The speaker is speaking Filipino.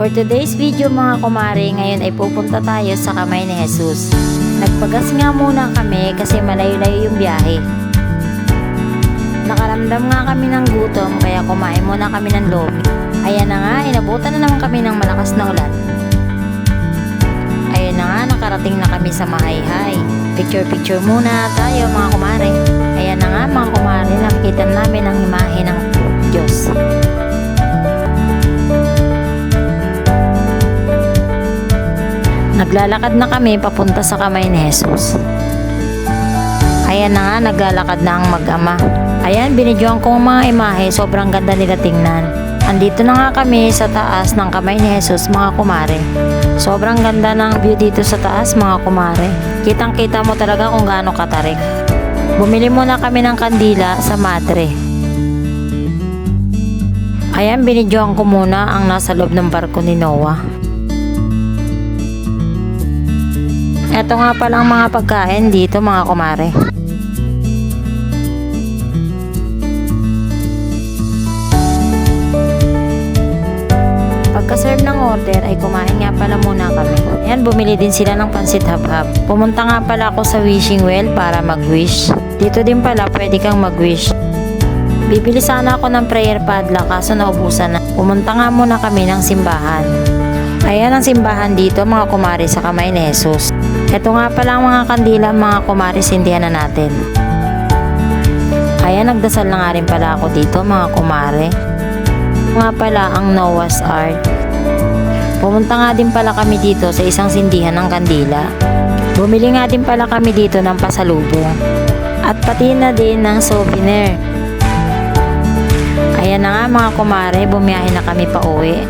For today's video mga kumare, ngayon ay pupunta tayo sa kamay ni Jesus. Nagpagas nga muna kami kasi malayo-layo yung biyahe. Nakaramdam nga kami ng gutom kaya kumain muna kami ng lomi. Ayan na nga, inabutan na naman kami ng malakas na ulan. Ayun na nga, nakarating na kami sa Mahayhay. Picture-picture muna tayo mga kumare. Naglalakad na kami papunta sa kamay ni Jesus. Ayan na nga, naglalakad na ang mag-ama. Ayan, binidyoan ko ang mga imahe, sobrang ganda nila tingnan. Andito na nga kami sa taas ng kamay ni Jesus, mga kumare. Sobrang ganda ng view dito sa taas, mga kumare. Kitang kita mo talaga kung gaano katarik. Bumili muna kami ng kandila sa madre. Ayan, binidyoan ko muna ang nasa loob ng barko ni Noah. Ito nga pala ang mga pagkain dito mga kumare. Pagka-serve ng order ay kumain nga pala muna kami. Ayan, bumili din sila ng pansit hab-hab. Pumunta nga pala ako sa wishing well para mag-wish. Dito din pala pwede kang mag-wish. Bibili sana ako ng prayer padlock kaso naubusan na. Pumunta nga muna kami ng simbahan. Ayan ang simbahan dito mga kumari sa kamay ni Jesus. Ito nga pala ang mga kandila mga kumari sindihan na natin. Ayan nagdasal na nga rin pala ako dito mga kumare. Nga pala ang Noah's Ark. Pumunta nga din pala kami dito sa isang sindihan ng kandila. Bumili nga din pala kami dito ng pasalubong. At pati na din ng souvenir. Ayan na nga mga kumare, bumiyahe na kami pa uwi.